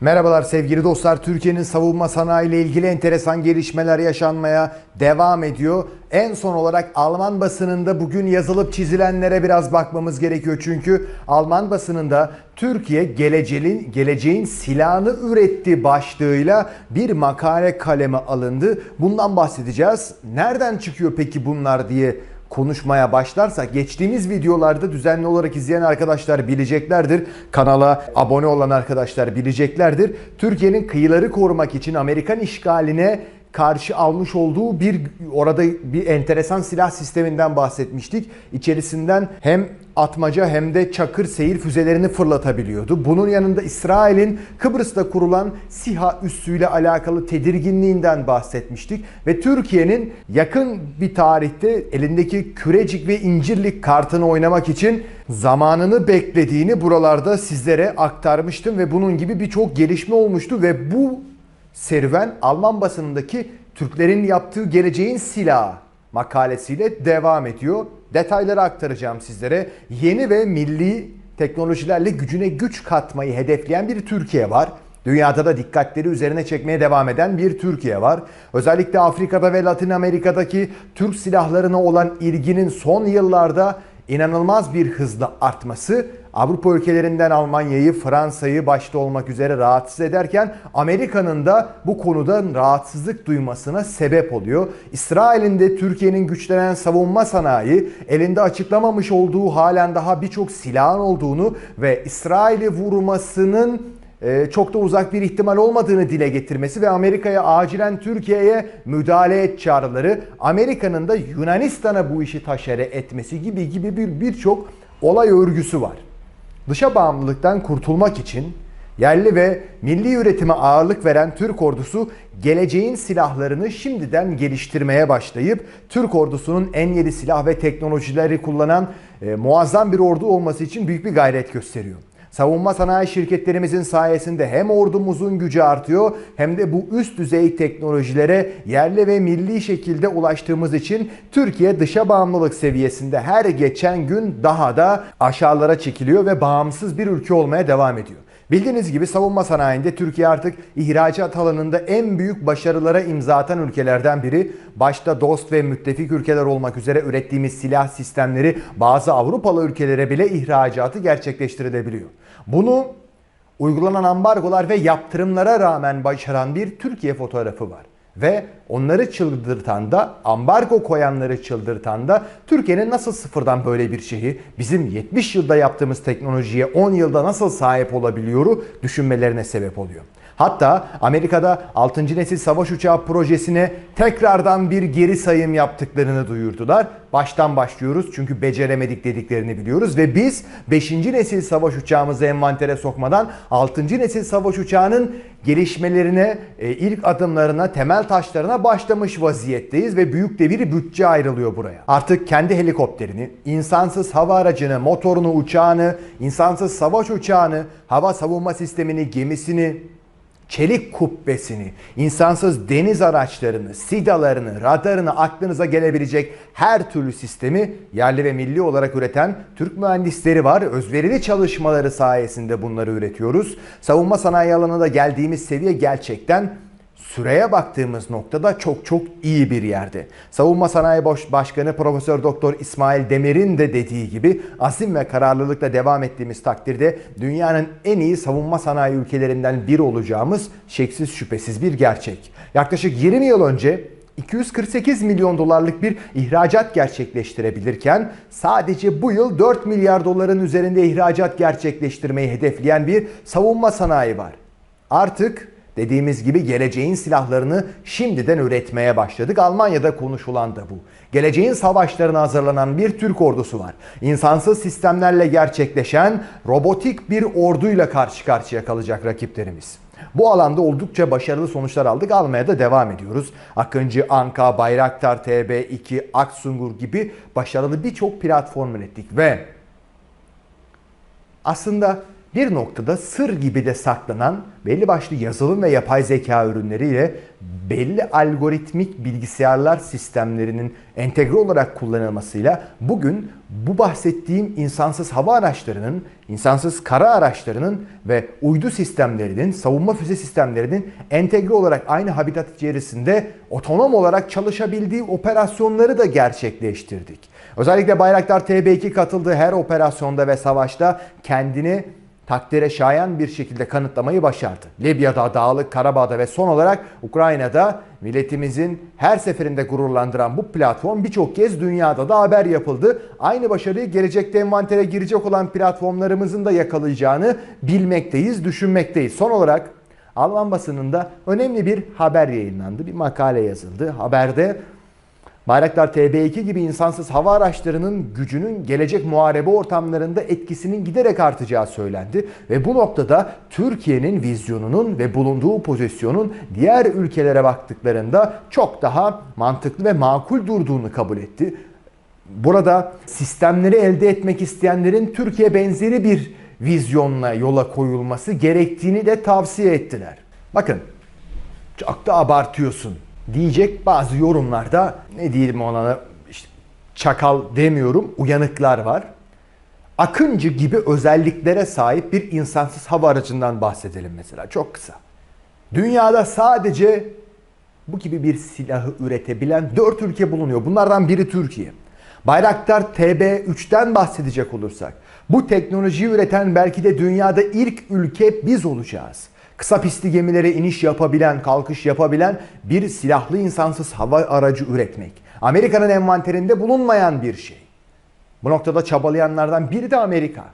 Merhabalar sevgili dostlar. Türkiye'nin savunma sanayi ile ilgili enteresan gelişmeler yaşanmaya devam ediyor. En son olarak Alman basınında bugün yazılıp çizilenlere biraz bakmamız gerekiyor. Çünkü Alman basınında Türkiye geleceğin, geleceğin silahını üretti başlığıyla bir makale kaleme alındı. Bundan bahsedeceğiz. Nereden çıkıyor peki bunlar diye konuşmaya başlarsak geçtiğimiz videolarda düzenli olarak izleyen arkadaşlar bileceklerdir. Kanala abone olan arkadaşlar bileceklerdir. Türkiye'nin kıyıları korumak için Amerikan işgaline karşı almış olduğu bir orada bir enteresan silah sisteminden bahsetmiştik. İçerisinden hem atmaca hem de çakır seyir füzelerini fırlatabiliyordu. Bunun yanında İsrail'in Kıbrıs'ta kurulan SİHA üssüyle alakalı tedirginliğinden bahsetmiştik. Ve Türkiye'nin yakın bir tarihte elindeki Kürecik ve İncirlik kartını oynamak için zamanını beklediğini buralarda sizlere aktarmıştım. Ve bunun gibi birçok gelişme olmuştu. Ve bu serüven Alman basınındaki Türklerin yaptığı geleceğin silahı makalesiyle devam ediyor. Detayları aktaracağım sizlere. Yeni ve milli teknolojilerle gücüne güç katmayı hedefleyen bir Türkiye var. Dünyada da dikkatleri üzerine çekmeye devam eden bir Türkiye var. Özellikle Afrika'da ve Latin Amerika'daki Türk silahlarına olan ilginin son yıllarda inanılmaz bir hızla artması Avrupa ülkelerinden Almanya'yı, Fransa'yı başta olmak üzere rahatsız ederken Amerika'nın da bu konuda rahatsızlık duymasına sebep oluyor. İsrail'in de Türkiye'nin güçlenen savunma sanayi elinde açıklamamış olduğu halen daha birçok silahın olduğunu ve İsrail'i vurmasının e, çok da uzak bir ihtimal olmadığını dile getirmesi ve Amerika'ya acilen Türkiye'ye müdahale et çağrıları, Amerika'nın da Yunanistan'a bu işi taşere etmesi gibi gibi bir birçok olay örgüsü var. Dışa bağımlılıktan kurtulmak için yerli ve milli üretime ağırlık veren Türk ordusu geleceğin silahlarını şimdiden geliştirmeye başlayıp Türk ordusunun en yeni silah ve teknolojileri kullanan e, muazzam bir ordu olması için büyük bir gayret gösteriyor. Savunma sanayi şirketlerimizin sayesinde hem ordumuzun gücü artıyor hem de bu üst düzey teknolojilere yerli ve milli şekilde ulaştığımız için Türkiye dışa bağımlılık seviyesinde her geçen gün daha da aşağılara çekiliyor ve bağımsız bir ülke olmaya devam ediyor. Bildiğiniz gibi savunma sanayinde Türkiye artık ihracat alanında en büyük başarılara imza atan ülkelerden biri. Başta dost ve müttefik ülkeler olmak üzere ürettiğimiz silah sistemleri bazı Avrupalı ülkelere bile ihracatı gerçekleştirilebiliyor. Bunu uygulanan ambargolar ve yaptırımlara rağmen başaran bir Türkiye fotoğrafı var. Ve onları çıldırtan da, ambargo koyanları çıldırtan da Türkiye'nin nasıl sıfırdan böyle bir şeyi bizim 70 yılda yaptığımız teknolojiye 10 yılda nasıl sahip olabiliyoru düşünmelerine sebep oluyor. Hatta Amerika'da 6. nesil savaş uçağı projesine tekrardan bir geri sayım yaptıklarını duyurdular. Baştan başlıyoruz çünkü beceremedik dediklerini biliyoruz ve biz 5. nesil savaş uçağımızı envantere sokmadan 6. nesil savaş uçağının gelişmelerine, e, ilk adımlarına, temel taşlarına başlamış vaziyetteyiz ve büyük de bir bütçe ayrılıyor buraya. Artık kendi helikopterini, insansız hava aracını, motorunu, uçağını, insansız savaş uçağını, hava savunma sistemini, gemisini, çelik kubbesini, insansız deniz araçlarını, sidalarını, radarını aklınıza gelebilecek her türlü sistemi yerli ve milli olarak üreten Türk mühendisleri var. Özverili çalışmaları sayesinde bunları üretiyoruz. Savunma sanayi alanında geldiğimiz seviye gerçekten süreye baktığımız noktada çok çok iyi bir yerde. Savunma Sanayi Başkanı Profesör Doktor İsmail Demir'in de dediği gibi azim ve kararlılıkla devam ettiğimiz takdirde dünyanın en iyi savunma sanayi ülkelerinden biri olacağımız şeksiz şüphesiz bir gerçek. Yaklaşık 20 yıl önce 248 milyon dolarlık bir ihracat gerçekleştirebilirken sadece bu yıl 4 milyar doların üzerinde ihracat gerçekleştirmeyi hedefleyen bir savunma sanayi var. Artık Dediğimiz gibi geleceğin silahlarını şimdiden üretmeye başladık. Almanya'da konuşulan da bu. Geleceğin savaşlarına hazırlanan bir Türk ordusu var. İnsansız sistemlerle gerçekleşen robotik bir orduyla karşı karşıya kalacak rakiplerimiz. Bu alanda oldukça başarılı sonuçlar aldık. Almaya da devam ediyoruz. Akıncı, Anka, Bayraktar, TB2, Aksungur gibi başarılı birçok platform ürettik ve aslında bir noktada sır gibi de saklanan belli başlı yazılım ve yapay zeka ürünleriyle belli algoritmik bilgisayarlar sistemlerinin entegre olarak kullanılmasıyla bugün bu bahsettiğim insansız hava araçlarının, insansız kara araçlarının ve uydu sistemlerinin, savunma füze sistemlerinin entegre olarak aynı habitat içerisinde otonom olarak çalışabildiği operasyonları da gerçekleştirdik. Özellikle Bayraktar TB2 katıldığı her operasyonda ve savaşta kendini takdire şayan bir şekilde kanıtlamayı başardı. Libya'da, Dağlık Karabağ'da ve son olarak Ukrayna'da milletimizin her seferinde gururlandıran bu platform birçok kez dünyada da haber yapıldı. Aynı başarıyı gelecekte envantere girecek olan platformlarımızın da yakalayacağını bilmekteyiz, düşünmekteyiz. Son olarak Alman basınında önemli bir haber yayınlandı. Bir makale yazıldı. Haberde Bayraktar TB2 gibi insansız hava araçlarının gücünün gelecek muharebe ortamlarında etkisinin giderek artacağı söylendi ve bu noktada Türkiye'nin vizyonunun ve bulunduğu pozisyonun diğer ülkelere baktıklarında çok daha mantıklı ve makul durduğunu kabul etti. Burada sistemleri elde etmek isteyenlerin Türkiye benzeri bir vizyonla yola koyulması gerektiğini de tavsiye ettiler. Bakın çok da abartıyorsun diyecek bazı yorumlarda ne diyelim ona işte çakal demiyorum uyanıklar var. Akıncı gibi özelliklere sahip bir insansız hava aracından bahsedelim mesela çok kısa. Dünyada sadece bu gibi bir silahı üretebilen 4 ülke bulunuyor. Bunlardan biri Türkiye. Bayraktar TB3'ten bahsedecek olursak bu teknolojiyi üreten belki de dünyada ilk ülke biz olacağız kısa pistli gemilere iniş yapabilen, kalkış yapabilen bir silahlı insansız hava aracı üretmek. Amerika'nın envanterinde bulunmayan bir şey. Bu noktada çabalayanlardan biri de Amerika.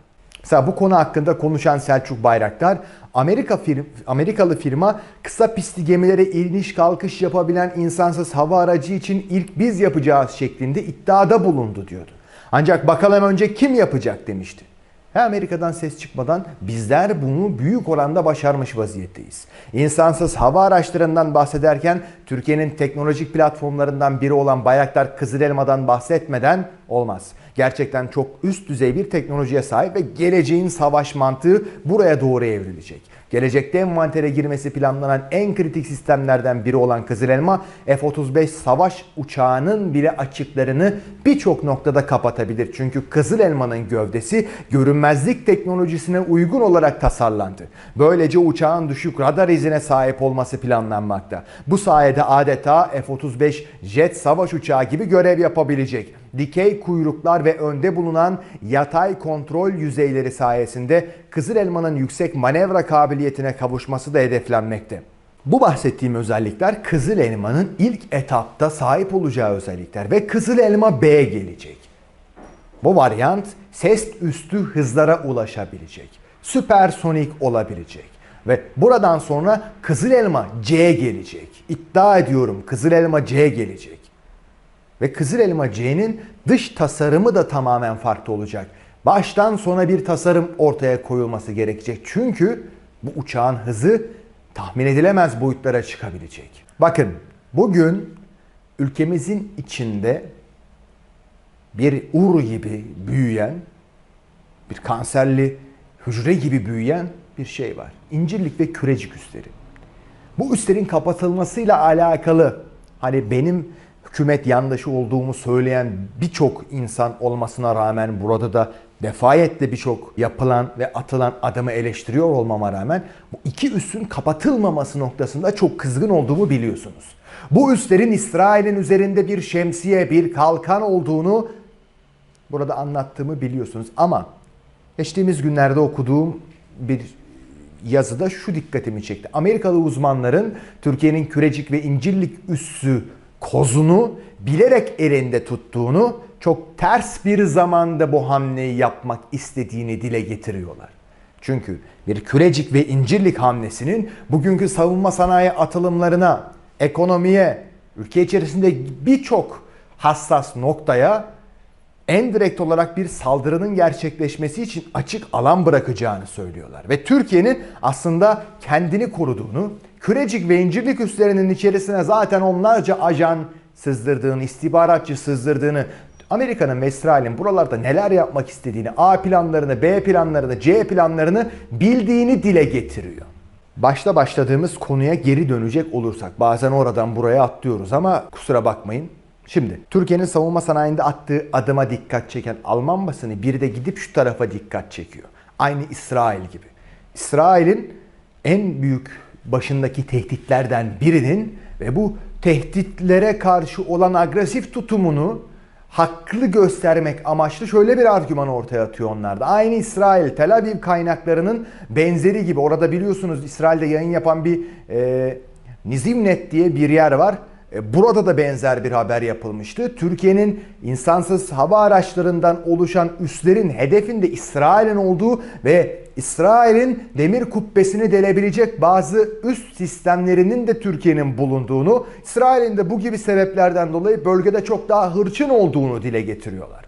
Mesela bu konu hakkında konuşan Selçuk Bayraktar, Amerika firm, Amerikalı firma kısa pistli gemilere iniş kalkış yapabilen insansız hava aracı için ilk biz yapacağız şeklinde iddiada bulundu diyordu. Ancak bakalım önce kim yapacak demişti. He Amerika'dan ses çıkmadan bizler bunu büyük oranda başarmış vaziyetteyiz. İnsansız hava araçlarından bahsederken Türkiye'nin teknolojik platformlarından biri olan Bayraktar Kızılelma'dan bahsetmeden olmaz. Gerçekten çok üst düzey bir teknolojiye sahip ve geleceğin savaş mantığı buraya doğru evrilecek. Gelecekte envantere girmesi planlanan en kritik sistemlerden biri olan Kızıl Elma, F-35 savaş uçağının bile açıklarını birçok noktada kapatabilir. Çünkü Kızıl Elma'nın gövdesi görünmezlik teknolojisine uygun olarak tasarlandı. Böylece uçağın düşük radar izine sahip olması planlanmakta. Bu sayede adeta F-35 jet savaş uçağı gibi görev yapabilecek dikey kuyruklar ve önde bulunan yatay kontrol yüzeyleri sayesinde Kızıl Elma'nın yüksek manevra kabiliyetine kavuşması da hedeflenmekte. Bu bahsettiğim özellikler Kızıl Elma'nın ilk etapta sahip olacağı özellikler ve Kızıl Elma B gelecek. Bu varyant ses üstü hızlara ulaşabilecek. Süpersonik olabilecek. Ve buradan sonra Kızıl Elma C gelecek. İddia ediyorum Kızıl Elma C gelecek. Ve Kızıl Elma C'nin dış tasarımı da tamamen farklı olacak. Baştan sona bir tasarım ortaya koyulması gerekecek. Çünkü bu uçağın hızı tahmin edilemez boyutlara çıkabilecek. Bakın bugün ülkemizin içinde bir ur gibi büyüyen, bir kanserli hücre gibi büyüyen bir şey var. İncirlik ve kürecik üstleri. Bu üstlerin kapatılmasıyla alakalı hani benim hükümet yandaşı olduğumu söyleyen birçok insan olmasına rağmen burada da defayetle birçok yapılan ve atılan adımı eleştiriyor olmama rağmen bu iki üssün kapatılmaması noktasında çok kızgın olduğumu biliyorsunuz. Bu üslerin İsrail'in üzerinde bir şemsiye, bir kalkan olduğunu burada anlattığımı biliyorsunuz. Ama geçtiğimiz günlerde okuduğum bir yazıda şu dikkatimi çekti. Amerikalı uzmanların Türkiye'nin Kürecik ve İncirlik üssü kozunu bilerek elinde tuttuğunu, çok ters bir zamanda bu hamleyi yapmak istediğini dile getiriyorlar. Çünkü bir kürecik ve incirlik hamlesinin bugünkü savunma sanayi atılımlarına, ekonomiye, ülke içerisinde birçok hassas noktaya en direkt olarak bir saldırının gerçekleşmesi için açık alan bırakacağını söylüyorlar. Ve Türkiye'nin aslında kendini koruduğunu, Kürecik ve İncirlik üslerinin içerisine zaten onlarca ajan sızdırdığını, istihbaratçı sızdırdığını, Amerika'nın ve İsrail'in buralarda neler yapmak istediğini, A planlarını, B planlarını, C planlarını bildiğini dile getiriyor. Başta başladığımız konuya geri dönecek olursak bazen oradan buraya atlıyoruz ama kusura bakmayın. Şimdi Türkiye'nin savunma sanayinde attığı adıma dikkat çeken Alman basını bir de gidip şu tarafa dikkat çekiyor. Aynı İsrail gibi. İsrail'in en büyük başındaki tehditlerden birinin ve bu tehditlere karşı olan agresif tutumunu haklı göstermek amaçlı şöyle bir argüman ortaya atıyor onlar da. Aynı İsrail, Tel Aviv kaynaklarının benzeri gibi. Orada biliyorsunuz İsrail'de yayın yapan bir e, Nizimnet diye bir yer var. E, Burada da benzer bir haber yapılmıştı. Türkiye'nin insansız hava araçlarından oluşan üslerin hedefinde İsrail'in olduğu ve İsrail'in demir kubbesini delebilecek bazı üst sistemlerinin de Türkiye'nin bulunduğunu, İsrail'in de bu gibi sebeplerden dolayı bölgede çok daha hırçın olduğunu dile getiriyorlar.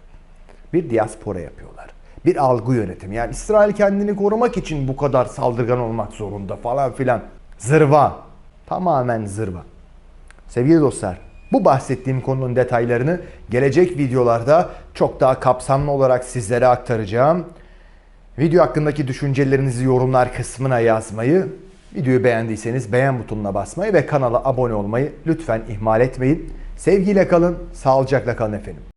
Bir diaspora yapıyorlar. Bir algı yönetimi. Yani İsrail kendini korumak için bu kadar saldırgan olmak zorunda falan filan. Zırva. Tamamen zırva. Sevgili dostlar, bu bahsettiğim konunun detaylarını gelecek videolarda çok daha kapsamlı olarak sizlere aktaracağım. Video hakkındaki düşüncelerinizi yorumlar kısmına yazmayı, videoyu beğendiyseniz beğen butonuna basmayı ve kanala abone olmayı lütfen ihmal etmeyin. Sevgiyle kalın, sağlıcakla kalın efendim.